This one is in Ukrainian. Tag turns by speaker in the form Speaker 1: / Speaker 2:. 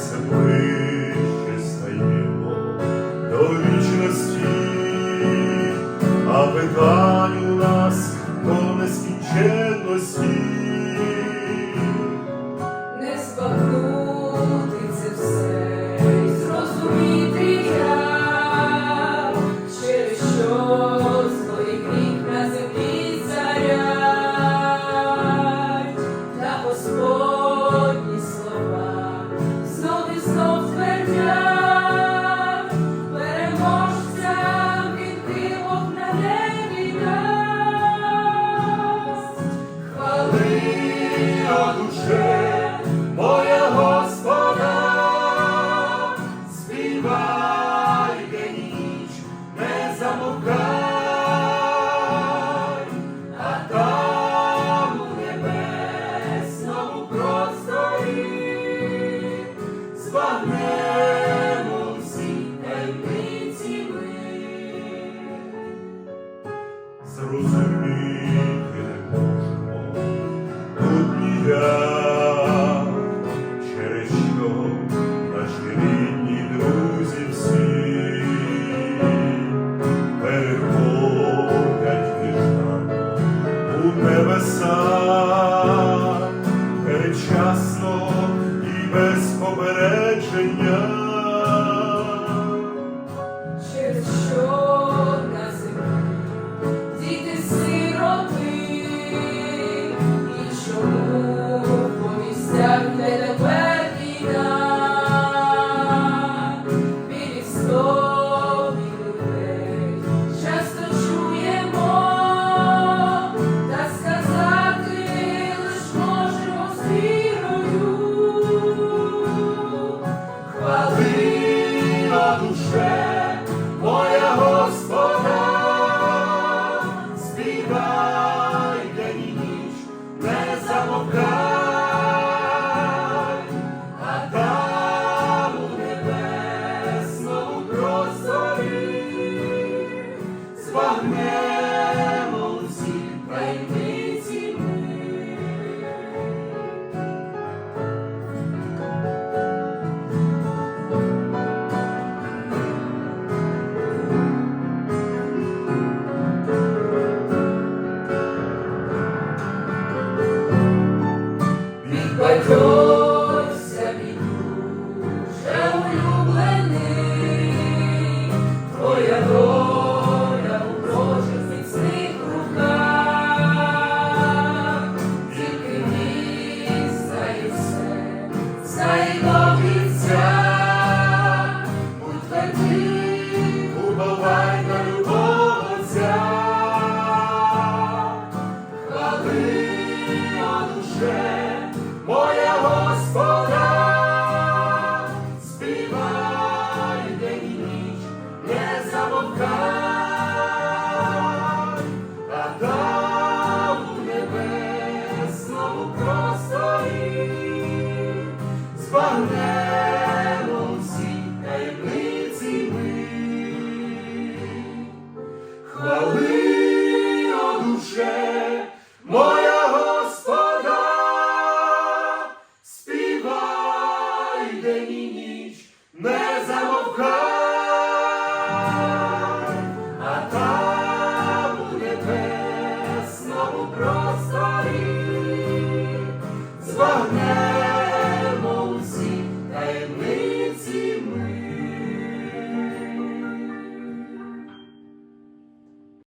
Speaker 1: все ближче стаємо до вічності, а питань у нас до нескінченності. love. Thy Lord.